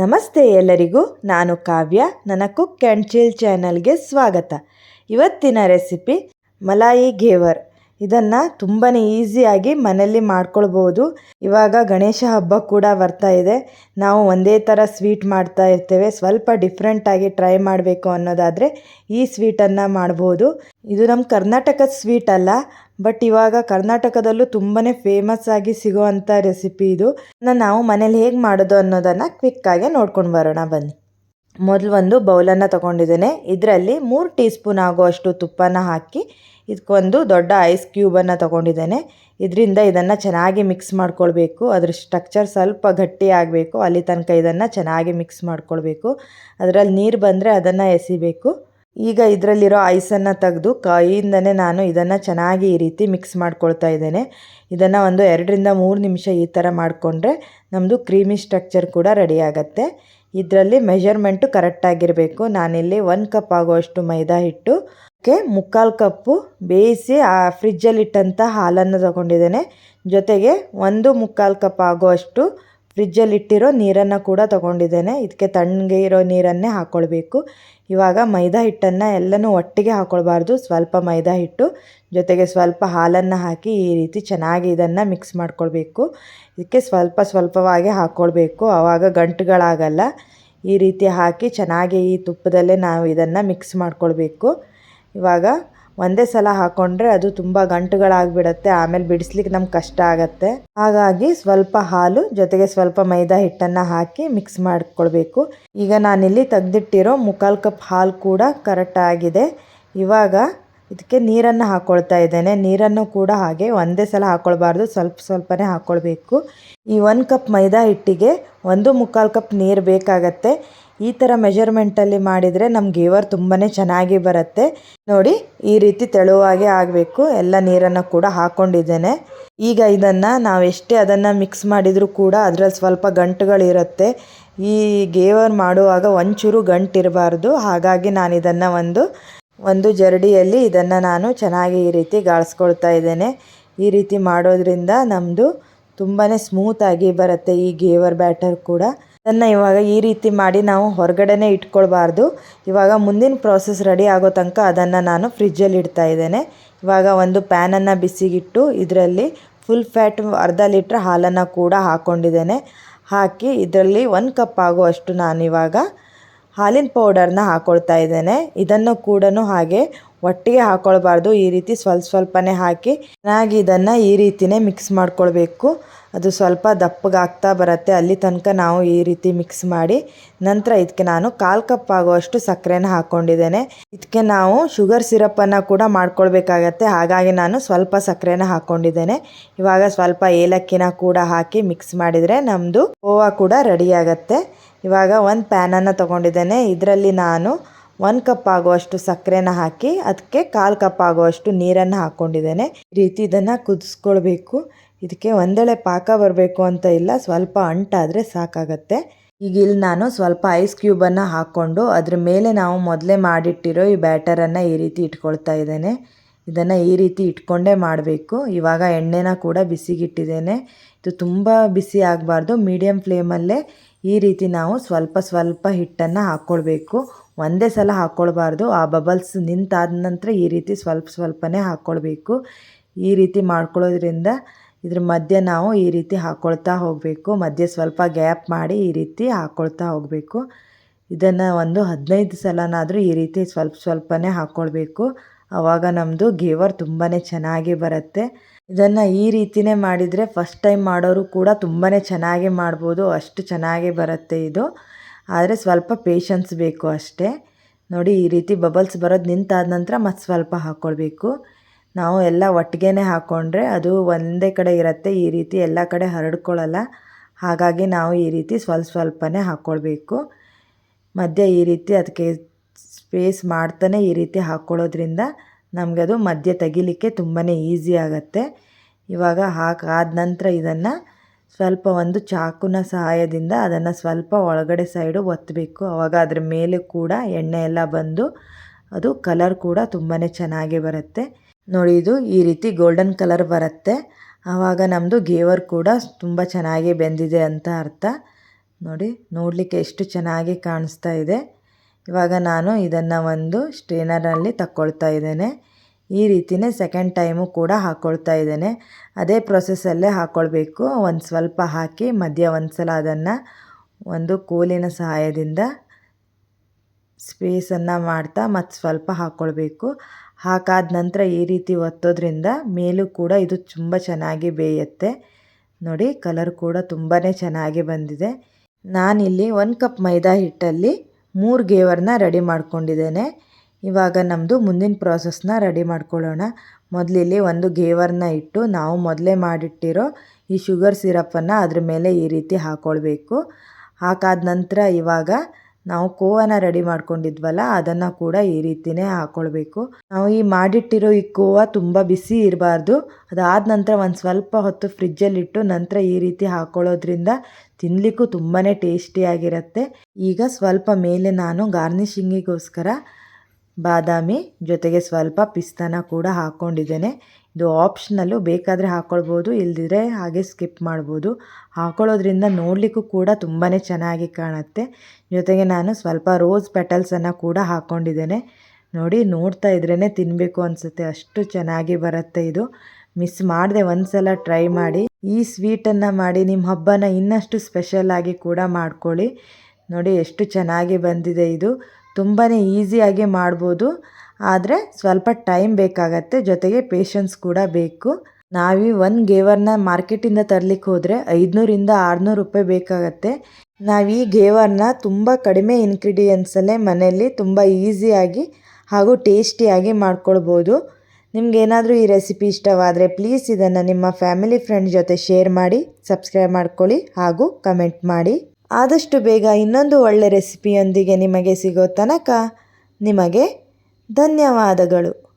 ನಮಸ್ತೆ ಎಲ್ಲರಿಗೂ, ನಾನು ಕಾವ್ಯ, ನನ್ನ ಕುಕ್ ಆ್ಯಂಡ್ ಚಿಲ್ ಚಾನಲ್ಗೆ ಸ್ವಾಗತ. ಇವತ್ತಿನ ರೆಸಿಪಿ ಮಲಾಯಿ ಘೇವರ್. ಇದನ್ನು ತುಂಬಾ ಈಸಿಯಾಗಿ ಮನೆಯಲ್ಲಿ ಮಾಡ್ಕೊಳ್ಬೋದು. ಇವಾಗ ಗಣೇಶ ಹಬ್ಬ ಕೂಡ ಬರ್ತಾ ಇದೆ. ನಾವು ಒಂದೇ ಥರ ಸ್ವೀಟ್ ಮಾಡ್ತಾ ಇರ್ತೇವೆ. ಸ್ವಲ್ಪ ಡಿಫ್ರೆಂಟಾಗಿ ಟ್ರೈ ಮಾಡಬೇಕು ಅನ್ನೋದಾದರೆ ಈ ಸ್ವೀಟನ್ನು ಮಾಡ್ಬೋದು. ಇದು ನಮ್ಮ ಕರ್ನಾಟಕದ ಸ್ವೀಟ್ ಅಲ್ಲ ಬಟ್ ಇವಾಗ ಕರ್ನಾಟಕದಲ್ಲೂ ತುಂಬಾ ಫೇಮಸ್ ಆಗಿ ಸಿಗೋವಂಥ ರೆಸಿಪಿ ಇದು. ನಾವು ಮನೇಲಿ ಹೇಗೆ ಮಾಡೋದು ಅನ್ನೋದನ್ನು ಕ್ವಿಕ್ಕಾಗಿ ನೋಡ್ಕೊಂಡು ಬರೋಣ, ಬನ್ನಿ. ಮೊದಲು ಒಂದು ಬೌಲನ್ನು ತೊಗೊಂಡಿದ್ದೇನೆ. ಇದರಲ್ಲಿ ಮೂರು ಟೀ ಸ್ಪೂನ್ ಆಗುವಷ್ಟು ತುಪ್ಪನ ಹಾಕಿ ಇದಕ್ಕೊಂದು ದೊಡ್ಡ ಐಸ್ ಕ್ಯೂಬನ್ನು ತೊಗೊಂಡಿದ್ದೇನೆ. ಇದರಿಂದ ಇದನ್ನು ಚೆನ್ನಾಗಿ ಮಿಕ್ಸ್ ಮಾಡ್ಕೊಳ್ಬೇಕು. ಅದರ ಸ್ಟ್ರಕ್ಚರ್ ಸ್ವಲ್ಪ ಗಟ್ಟಿ ಆಗಬೇಕು. ಅಲ್ಲಿ ತನಕ ಇದನ್ನು ಚೆನ್ನಾಗಿ ಮಿಕ್ಸ್ ಮಾಡ್ಕೊಳ್ಬೇಕು. ಅದರಲ್ಲಿ ನೀರು ಬಂದರೆ ಅದನ್ನು ಎಸಿಬೇಕು. ಈಗ ಇದರಲ್ಲಿರೋ ಐಸನ್ನು ತೆಗೆದು ಕೈಯಿಂದನೇ ನಾನು ಇದನ್ನು ಚೆನ್ನಾಗಿ ಈ ರೀತಿ ಮಿಕ್ಸ್ ಮಾಡ್ಕೊಳ್ತಾ ಇದ್ದೇನೆ. ಇದನ್ನು ಒಂದು ಎರಡರಿಂದ ಮೂರು ನಿಮಿಷ ಈ ಥರ ಮಾಡಿಕೊಂಡ್ರೆ ನಮ್ಮದು ಕ್ರೀಮಿ ಸ್ಟ್ರಕ್ಚರ್ ಕೂಡ ರೆಡಿ ಇದರಲ್ಲಿ ಮೆಷರ್ಮೆಂಟು ಕರೆಕ್ಟಾಗಿರಬೇಕು ನಾನಿಲ್ಲಿ ಒಂದು ಕಪ್ ಆಗುವಷ್ಟು ಮೈದಾ ಹಿಟ್ಟು, ಕೆ ಮುಕ್ಕಾಲು ಕಪ್ಪು ಬೇಯಿಸಿ ಆ ಫ್ರಿಜ್ಜಲ್ಲಿಟ್ಟಂಥ ಹಾಲನ್ನು ತಗೊಂಡಿದ್ದೇನೆ. ಜೊತೆಗೆ ಒಂದು ಮುಕ್ಕಾಲು ಕಪ್ ಆಗುವಷ್ಟು ಫ್ರಿಜ್ಜಲ್ಲಿ ಇಟ್ಟಿರೋ ನೀರನ್ನು ಕೂಡ ತೊಗೊಂಡಿದ್ದೇನೆ. ಇದಕ್ಕೆ ತಣ್ಣಗೆ ಇರೋ ನೀರನ್ನೇ ಹಾಕ್ಕೊಳ್ಬೇಕು ಇವಾಗ ಮೈದಾ ಹಿಟ್ಟನ್ನು ಎಲ್ಲನೂ ಒಟ್ಟಿಗೆ ಹಾಕ್ಕೊಳ್ಬಾರ್ದು ಸ್ವಲ್ಪ ಮೈದಾ ಹಿಟ್ಟು, ಜೊತೆಗೆ ಸ್ವಲ್ಪ ಹಾಲನ್ನು ಹಾಕಿ ಈ ರೀತಿ ಚೆನ್ನಾಗಿ ಇದನ್ನು ಮಿಕ್ಸ್ ಮಾಡ್ಕೊಳ್ಬೇಕು. ಇದಕ್ಕೆ ಸ್ವಲ್ಪ ಸ್ವಲ್ಪವಾಗಿ ಹಾಕ್ಕೊಳ್ಬೇಕು ಆವಾಗ ಗಂಟುಗಳಾಗಲ್ಲ. ಈ ರೀತಿ ಹಾಕಿ ಚೆನ್ನಾಗಿ ಈ ತುಪ್ಪದಲ್ಲೇ ನಾವು ಇದನ್ನು ಮಿಕ್ಸ್ ಮಾಡ್ಕೊಳ್ಬೇಕು. ಇವಾಗ ಒಂದೇ ಸಲ ಹಾಕೊಂಡ್ರೆ ಅದು ತುಂಬ ಗಂಟುಗಳಾಗ್ಬಿಡತ್ತೆ, ಆಮೇಲೆ ಬಿಡಿಸ್ಲಿಕ್ಕೆ ನಮ್ಗೆ ಕಷ್ಟ ಆಗುತ್ತೆ. ಹಾಗಾಗಿ ಸ್ವಲ್ಪ ಹಾಲು, ಜೊತೆಗೆ ಸ್ವಲ್ಪ ಮೈದಾ ಹಿಟ್ಟನ್ನು ಹಾಕಿ ಮಿಕ್ಸ್ ಮಾಡ್ಕೊಳ್ಬೇಕು. ಈಗ ನಾನಿಲ್ಲಿ ತೆಗ್ದಿಟ್ಟಿರೋ ಮುಕ್ಕಾಲು ಕಪ್ ಹಾಲು ಕೂಡ ಕರೆಕ್ಟ್ ಆಗಿದೆ. ಇವಾಗ ಇದಕ್ಕೆ ನೀರನ್ನು ಹಾಕ್ಕೊಳ್ತಾ ಇದ್ದೇನೆ. ನೀರನ್ನು ಕೂಡ ಹಾಗೆ ಒಂದೇ ಸಲ ಹಾಕ್ಕೊಳ್ಬಾರ್ದು ಸ್ವಲ್ಪ ಸ್ವಲ್ಪನೇ ಹಾಕ್ಕೊಳ್ಬೇಕು ಈ ಒಂದು ಕಪ್ ಮೈದಾ ಹಿಟ್ಟಿಗೆ ಒಂದು ಮುಕ್ಕಾಲು ಕಪ್ ನೀರು ಬೇಕಾಗತ್ತೆ. ಈ ಥರ ಮೆಜರ್ಮೆಂಟಲ್ಲಿ ಮಾಡಿದರೆ ನಮ್ಮ ಗೇವರ್ ತುಂಬಾ ಚೆನ್ನಾಗಿ ಬರುತ್ತೆ. ನೋಡಿ, ಈ ರೀತಿ ತೆಳುವಾಗೆ ಆಗಬೇಕು. ಎಲ್ಲ ನೀರನ್ನು ಕೂಡ ಹಾಕ್ಕೊಂಡಿದ್ದೇನೆ ಈಗ ಇದನ್ನು ನಾವು ಎಷ್ಟೇ ಅದನ್ನು ಮಿಕ್ಸ್ ಮಾಡಿದರೂ ಕೂಡ ಅದರಲ್ಲಿ ಸ್ವಲ್ಪ ಗಂಟುಗಳಿರುತ್ತೆ. ಈ ಗೇವರ್ ಮಾಡುವಾಗ ಒಂಚೂರು ಗಂಟಿರಬಾರ್ದು. ಹಾಗಾಗಿ ನಾನು ಇದನ್ನು ಒಂದು ಒಂದು ಜರಡಿಯಲ್ಲಿ ಇದನ್ನು ನಾನು ಚೆನ್ನಾಗಿ ಈ ರೀತಿ ಗಾಳಿಸ್ಕೊಳ್ತಾ ಇದ್ದೇನೆ. ಈ ರೀತಿ ಮಾಡೋದ್ರಿಂದ ನಮ್ಮದು ತುಂಬಾ ಸ್ಮೂತಾಗಿ ಬರುತ್ತೆ ಈ ಗೇವರ್ ಬ್ಯಾಟರ್ ಕೂಡ. ಅದನ್ನು ಇವಾಗ ಈ ರೀತಿ ಮಾಡಿ ನಾವು ಹೊರಗಡೆನೆ ಇಟ್ಕೊಳ್ಬಾರ್ದು. ಇವಾಗ ಮುಂದಿನ ಪ್ರೋಸೆಸ್ ರೆಡಿ ಆಗೋ ತನಕ ಅದನ್ನು ನಾನು ಫ್ರಿಜ್ಜಲ್ಲಿ ಇಡ್ತಾ ಇದ್ದೇನೆ. ಇವಾಗ ಒಂದು ಪ್ಯಾನನ್ನು ಬಿಸಿಗಿಟ್ಟು ಇದರಲ್ಲಿ ಫುಲ್ ಫ್ಯಾಟ್ ಅರ್ಧ ಲೀಟ್ರ್ ಹಾಲನ್ನು ಕೂಡ ಹಾಕ್ಕೊಂಡಿದ್ದೇನೆ ಹಾಕಿ ಇದರಲ್ಲಿ ಒಂದು ಕಪ್ ಆಗುವಷ್ಟು ನಾನಿವಾಗ ಹಾಲಿನ ಪೌಡರ್ನ ಹಾಕ್ಕೊಳ್ತಾ ಇದ್ದೇನೆ. ಇದನ್ನು ಕೂಡ ಹಾಗೆ ಒಟ್ಟಿಗೆ ಹಾಕ್ಕೊಳ್ಬಾರ್ದು ಈ ರೀತಿ ಸ್ವಲ್ಪ ಸ್ವಲ್ಪನೇ ಹಾಕಿ ಚೆನ್ನಾಗಿ ಇದನ್ನು ಈ ರೀತಿಯೇ ಮಿಕ್ಸ್ ಮಾಡ್ಕೊಳ್ಬೇಕು. ಅದು ಸ್ವಲ್ಪ ದಪ್ಪಗಾಗ್ತಾ ಬರುತ್ತೆ. ಅಲ್ಲಿ ತನಕ ನಾವು ಈ ರೀತಿ ಮಿಕ್ಸ್ ಮಾಡಿ ನಂತರ ಇದಕ್ಕೆ ನಾನು ಕಾಲು ಕಪ್ ಆಗುವಷ್ಟು ಸಕ್ಕರೆನ ಹಾಕ್ಕೊಂಡಿದ್ದೇನೆ ಇದಕ್ಕೆ ನಾವು ಶುಗರ್ ಸಿರಪ್ಪನ್ನು ಕೂಡ ಮಾಡ್ಕೊಳ್ಬೇಕಾಗತ್ತೆ. ಹಾಗಾಗಿ ನಾನು ಸ್ವಲ್ಪ ಸಕ್ಕರೆನ ಹಾಕ್ಕೊಂಡಿದ್ದೇನೆ ಇವಾಗ ಸ್ವಲ್ಪ ಏಲಕ್ಕಿನ ಕೂಡ ಹಾಕಿ ಮಿಕ್ಸ್ ಮಾಡಿದರೆ ನಮ್ಮದು ಹೋವಾ ಕೂಡ ರೆಡಿ ಆಗುತ್ತೆ. ಇವಾಗ ಒಂದು ಪ್ಯಾನನ್ನು ತೊಗೊಂಡಿದ್ದೇನೆ. ಇದರಲ್ಲಿ ನಾನು ಒಂದು ಕಪ್ ಆಗುವಷ್ಟು ಸಕ್ಕರೆನ ಹಾಕಿ ಅದಕ್ಕೆ ಕಾಲು ಕಪ್ ಆಗುವಷ್ಟು ನೀರನ್ನು ಹಾಕ್ಕೊಂಡಿದ್ದೇನೆ ಈ ರೀತಿ ಇದನ್ನು ಕುದಿಸ್ಕೊಳ್ಬೇಕು. ಇದಕ್ಕೆ ಒಂದೆಳೆ ಪಾಕ ಬರಬೇಕು ಅಂತ ಇಲ್ಲ, ಸ್ವಲ್ಪ ಅಂಟಾದರೆ ಸಾಕಾಗತ್ತೆ. ಈಗ ಇಲ್ಲಿ ನಾನು ಸ್ವಲ್ಪ ಐಸ್ ಕ್ಯೂಬನ್ನು ಹಾಕ್ಕೊಂಡು ಅದ್ರ ಮೇಲೆ ನಾವು ಮೊದಲೇ ಮಾಡಿಟ್ಟಿರೋ ಈ ಬ್ಯಾಟರನ್ನು ಈ ರೀತಿ ಇಟ್ಕೊಳ್ತಾ ಇದ್ದೇನೆ. ಇದನ್ನು ಈ ರೀತಿ ಇಟ್ಕೊಂಡೇ ಮಾಡಬೇಕು. ಇವಾಗ ಎಣ್ಣೆನ ಕೂಡ ಬಿಸಿಗಿಟ್ಟಿದ್ದೇನೆ. ಇದು ತುಂಬ ಬಿಸಿ ಆಗಬಾರ್ದು. ಮೀಡಿಯಮ್ ಫ್ಲೇಮಲ್ಲೇ ಈ ರೀತಿ ನಾವು ಸ್ವಲ್ಪ ಸ್ವಲ್ಪ ಹಿಟ್ಟನ್ನು ಹಾಕ್ಕೊಳ್ಬೇಕು ಒಂದೇ ಸಲ ಹಾಕ್ಕೊಳ್ಬಾರ್ದು ಆ ಬಬಲ್ಸ್ ನಿಂತಾದ ನಂತರ ಈ ರೀತಿ ಸ್ವಲ್ಪ ಸ್ವಲ್ಪನೇ ಹಾಕ್ಕೊಳ್ಬೇಕು ಈ ರೀತಿ ಮಾಡ್ಕೊಳ್ಳೋದ್ರಿಂದ ಇದ್ರ ಮಧ್ಯೆ ನಾವು ಈ ರೀತಿ ಹಾಕ್ಕೊಳ್ತಾ ಹೋಗಬೇಕು. ಮಧ್ಯೆ ಸ್ವಲ್ಪ ಗ್ಯಾಪ್ ಮಾಡಿ ಈ ರೀತಿ ಹಾಕ್ಕೊಳ್ತಾ ಹೋಗಬೇಕು. ಇದನ್ನು ಒಂದು ಹದಿನೈದು ಸಲನಾದರೂ ಈ ರೀತಿ ಸ್ವಲ್ಪ ಸ್ವಲ್ಪನೇ ಹಾಕ್ಕೊಳ್ಬೇಕು ಆವಾಗ ನಮ್ಮದು ಗೇವರ್ ತುಂಬಾ ಚೆನ್ನಾಗಿ ಬರುತ್ತೆ. ಇದನ್ನು ಈ ರೀತಿಯೇ ಮಾಡಿದರೆ ಫಸ್ಟ್ ಟೈಮ್ ಮಾಡೋರು ಕೂಡ ತುಂಬಾ ಚೆನ್ನಾಗಿ ಮಾಡ್ಬೋದು, ಅಷ್ಟು ಚೆನ್ನಾಗಿ ಬರುತ್ತೆ ಇದು. ಆದರೆ ಸ್ವಲ್ಪ ಪೇಷನ್ಸ್ ಬೇಕು ಅಷ್ಟೇ. ನೋಡಿ, ಈ ರೀತಿ ಬಬಲ್ಸ್ ಬರೋದು ನಿಂತಾದ ನಂತರ ಮತ್ತು ಸ್ವಲ್ಪ ಹಾಕ್ಕೊಳ್ಬೇಕು ನಾವು ಎಲ್ಲ ಒಟ್ಟಿಗೆ ಹಾಕ್ಕೊಂಡ್ರೆ ಅದು ಒಂದೇ ಕಡೆ ಇರುತ್ತೆ, ಈ ರೀತಿ ಎಲ್ಲ ಕಡೆ ಹರಡ್ಕೊಳ್ಳಲ್ಲ ಹಾಗಾಗಿ ನಾವು ಈ ರೀತಿ ಸ್ವಲ್ಪ ಸ್ವಲ್ಪನೇ ಹಾಕ್ಕೊಳ್ಬೇಕು ಮಧ್ಯೆ ಈ ರೀತಿ ಅದಕ್ಕೆ ಸ್ಪೇಸ್ ಮಾಡ್ತಾನೆ ಈ ರೀತಿ ಹಾಕ್ಕೊಳ್ಳೋದ್ರಿಂದ ನಮಗೆ ಅದು ಮಧ್ಯೆ ತೆಗಿಲಿಕ್ಕೆ ತುಂಬಾ ಈಸಿ ಆಗುತ್ತೆ. ಇವಾಗ ಹಾಕಾದ ನಂತರ ಇದನ್ನು ಸ್ವಲ್ಪ ಒಂದು ಚಾಕುನ ಸಹಾಯದಿಂದ ಅದನ್ನು ಸ್ವಲ್ಪ ಒಳಗಡೆ ಸೈಡು ಒತ್ತಬೇಕು ಆವಾಗ ಅದ್ರ ಮೇಲೆ ಕೂಡ ಎಣ್ಣೆ ಎಲ್ಲ ಬಂದು ಅದು ಕಲರ್ ಕೂಡ ತುಂಬಾ ಚೆನ್ನಾಗಿ ಬರುತ್ತೆ. ನೋಡಿ, ಇದು ಈ ರೀತಿ ಗೋಲ್ಡನ್ ಕಲರ್ ಬರುತ್ತೆ. ಆವಾಗ ನಮ್ಮದು ಗೇವರ್ ಕೂಡ ತುಂಬ ಚೆನ್ನಾಗಿ ಬೆಂದಿದೆ ಅಂತ ಅರ್ಥ. ನೋಡಿ, ನೋಡಲಿಕ್ಕೆ ಎಷ್ಟು ಚೆನ್ನಾಗಿ ಕಾಣಿಸ್ತಾ ಇದೆ. ಇವಾಗ ನಾನು ಇದನ್ನು ಒಂದು ಸ್ಟ್ರೇನರಲ್ಲಿ ತಕ್ಕೊಳ್ತಾ ಇದ್ದೇನೆ. ಈ ರೀತಿಯೇ ಸೆಕೆಂಡ್ ಟೈಮು ಕೂಡ ಹಾಕ್ಕೊಳ್ತಾ ಇದ್ದೇನೆ. ಅದೇ ಪ್ರೊಸೆಸ್ಸಲ್ಲೇ ಹಾಕ್ಕೊಳ್ಬೇಕು ಒಂದು ಸ್ವಲ್ಪ ಹಾಕಿ ಮಧ್ಯ ಒಂದು ಸಲ ಅದನ್ನು ಒಂದು ಕೂಲಿನ ಸಹಾಯದಿಂದ ಸ್ಪೇಸನ್ನು ಮಾಡ್ತಾ ಮತ್ತು ಸ್ವಲ್ಪ ಹಾಕ್ಕೊಳ್ಬೇಕು ಹಾಕಾದ ನಂತರ ಈ ರೀತಿ ಒತ್ತೋದ್ರಿಂದ ಮೇಲೂ ಕೂಡ ಇದು ತುಂಬ ಚೆನ್ನಾಗಿ ಬೇಯುತ್ತೆ. ನೋಡಿ ಕಲರ್ ಕೂಡ ತುಂಬಾ ಚೆನ್ನಾಗಿ ಬಂದಿದೆ. ನಾನಿಲ್ಲಿ ಒಂದು ಕಪ್ ಮೈದಾ ಹಿಟ್ಟಲ್ಲಿ ಮೂರು ಗೇವರ್ನ ರೆಡಿ ಮಾಡ್ಕೊಂಡಿದ್ದೇನೆ. ಇವಾಗ ನಮ್ಮದು ಮುಂದಿನ ಪ್ರಾಸೆಸ್ನ ರೆಡಿ ಮಾಡ್ಕೊಳ್ಳೋಣ. ಮೊದಲಿಲ್ಲಿ ಒಂದು ಗೇವರ್ನ ಇಟ್ಟು ನಾವು ಮೊದಲೇ ಮಾಡಿಟ್ಟಿರೋ ಈ ಶುಗರ್ ಸಿರಪ್ಪನ್ನು ಅದ್ರ ಮೇಲೆ ಈ ರೀತಿ ಹಾಕ್ಕೊಳ್ಬೇಕು ಹಾಕಾದ ನಂತರ ಇವಾಗ ನಾವು ಕೋವನ ರೆಡಿ ಮಾಡ್ಕೊಂಡಿದ್ವಲ್ಲ, ಅದನ್ನು ಕೂಡ ಈ ರೀತಿಯೇ ಹಾಕ್ಕೊಳ್ಬೇಕು ನಾವು ಈ ಮಾಡಿಟ್ಟಿರೋ ಈ ಕೋವ ತುಂಬ ಬಿಸಿ ಇರಬಾರ್ದು. ಅದಾದ ನಂತರ ಒಂದು ಸ್ವಲ್ಪ ಹೊತ್ತು ಫ್ರಿಜ್ಜಲ್ಲಿಟ್ಟು ನಂತರ ಈ ರೀತಿ ಹಾಕ್ಕೊಳ್ಳೋದ್ರಿಂದ ತಿನ್ನಲಿಕ್ಕೂ ತುಂಬಾ ಟೇಸ್ಟಿಯಾಗಿರುತ್ತೆ. ಈಗ ಸ್ವಲ್ಪ ಮೇಲೆ ನಾನು ಗಾರ್ನಿಷಿಂಗಿಗೋಸ್ಕರ ಬಾದಾಮಿ ಜೊತೆಗೆ ಸ್ವಲ್ಪ ಪಿಸ್ತಾನ ಕೂಡ ಹಾಕ್ಕೊಂಡಿದ್ದೇನೆ ಇದು ಆಪ್ಷನಲ್ಲು ಬೇಕಾದರೆ ಹಾಕ್ಕೊಳ್ಬೋದು ಇಲ್ದಿದ್ರೆ ಹಾಗೆ ಸ್ಕಿಪ್ ಮಾಡ್ಬೋದು. ಹಾಕ್ಕೊಳ್ಳೋದ್ರಿಂದ ನೋಡಲಿಕ್ಕೂ ಕೂಡ ತುಂಬಾ ಚೆನ್ನಾಗಿ ಕಾಣುತ್ತೆ. ಜೊತೆಗೆ ನಾನು ಸ್ವಲ್ಪ ರೋಸ್ ಪೆಟಲ್ಸನ್ನು ಕೂಡ ಹಾಕ್ಕೊಂಡಿದ್ದೇನೆ ನೋಡಿ, ನೋಡ್ತಾ ಇದ್ರೇ ತಿನ್ನಬೇಕು ಅನಿಸುತ್ತೆ. ಅಷ್ಟು ಚೆನ್ನಾಗಿ ಬರುತ್ತೆ ಇದು. ಮಿಸ್ ಮಾಡದೆ ಒಂದು ಸಲ ಟ್ರೈ ಮಾಡಿ. ಈ ಸ್ವೀಟನ್ನು ಮಾಡಿ ನಿಮ್ಮ ಹಬ್ಬನ ಇನ್ನಷ್ಟು ಸ್ಪೆಷಲ್ ಆಗಿ ಕೂಡ ಮಾಡ್ಕೊಳ್ಳಿ. ನೋಡಿ, ಎಷ್ಟು ಚೆನ್ನಾಗಿ ಬಂದಿದೆ ಇದು. ತುಂಬಾ ಈಸಿಯಾಗಿ ಮಾಡ್ಬೋದು. ಆದರೆ ಸ್ವಲ್ಪ ಟೈಮ್ ಬೇಕಾಗತ್ತೆ. ಜೊತೆಗೆ ಪೇಷನ್ಸ್ ಕೂಡ ಬೇಕು. ನಾವೀ ಒಂದು ಗೇವರ್ನ ಮಾರ್ಕೆಟಿಂದ ತರಲಿಕ್ಕೆ ಹೋದರೆ ಐದುನೂರಿಂದ ಆರುನೂರು ರೂಪಾಯಿ ಬೇಕಾಗತ್ತೆ. ನಾವು ಈ ಗೇವರ್ನ ತುಂಬ ಕಡಿಮೆ ಇನ್ಗ್ರೀಡಿಯೆಂಟ್ಸಲ್ಲೇ ಮನೆಯಲ್ಲಿ ತುಂಬ ಈಸಿಯಾಗಿ ಹಾಗೂ ಟೇಸ್ಟಿಯಾಗಿ ಮಾಡ್ಕೊಳ್ಬೋದು. ನಿಮಗೇನಾದರೂ ಈ ರೆಸಿಪಿ ಇಷ್ಟವಾದರೆ ಪ್ಲೀಸ್ ಇದನ್ನು ನಿಮ್ಮ ಫ್ಯಾಮಿಲಿ ಫ್ರೆಂಡ್ ಜೊತೆ ಶೇರ್ ಮಾಡಿ ಸಬ್ಸ್ಕ್ರೈಬ್ ಮಾಡ್ಕೊಳ್ಳಿ ಹಾಗೂ ಕಮೆಂಟ್ ಮಾಡಿ. ಆದಷ್ಟು ಬೇಗ ಇನ್ನೊಂದು ಒಳ್ಳೆ ರೆಸಿಪಿಯೊಂದಿಗೆ ನಿಮಗೆ ಸಿಗೋ ತನಕ ನಿಮಗೆ ಧನ್ಯವಾದಗಳು.